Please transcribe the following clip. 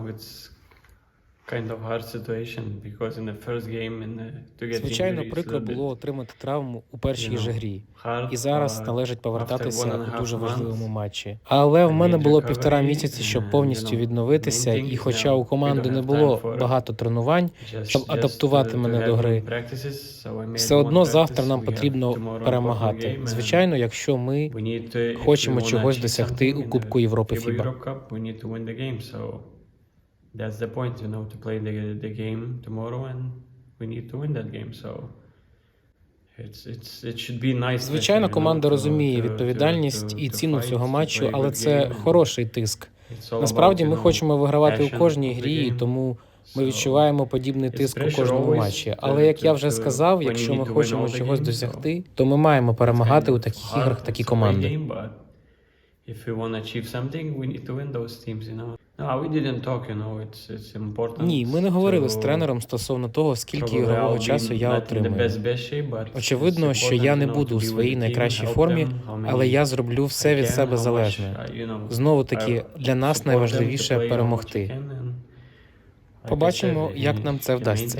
know, it's kind of hard situation because in the first game in the, to get Звичайно, прикро було отримати травму у першій же грі. І зараз належить повертатися у дуже важливому матчі. Але в мене було півтора місяці, щоб повністю відновитися. І хоча now у команди не було багато тренувань, щоб адаптувати мене до гри, все одно завтра нам потрібно перемагати. Звичайно, якщо ми хочемо чогось досягти у Кубку Європи FIBA that's the point, you know, to play the, the game tomorrow and we need to win that game, so it's, it's, it should be nice Звичайно, команда розуміє відповідальність і ціну цього матчу, але це хороший тиск. Насправді ми хочемо вигравати у кожній грі, і тому ми відчуваємо подібний тиск у кожному матчі. Але як я вже сказав, якщо ми хочемо чогось досягти, то ми маємо перемагати у таких іграх такі команди. if we want to achieve something, we need to win those teams, you know. Ні, ми не говорили з тренером стосовно того, скільки ігрового часу я отримую. Очевидно, що я не буду у своїй найкращій формі, але я зроблю все від себе залежне. uh, Знову таки, для нас найважливіше перемогти. Побачимо, як нам це вдасться.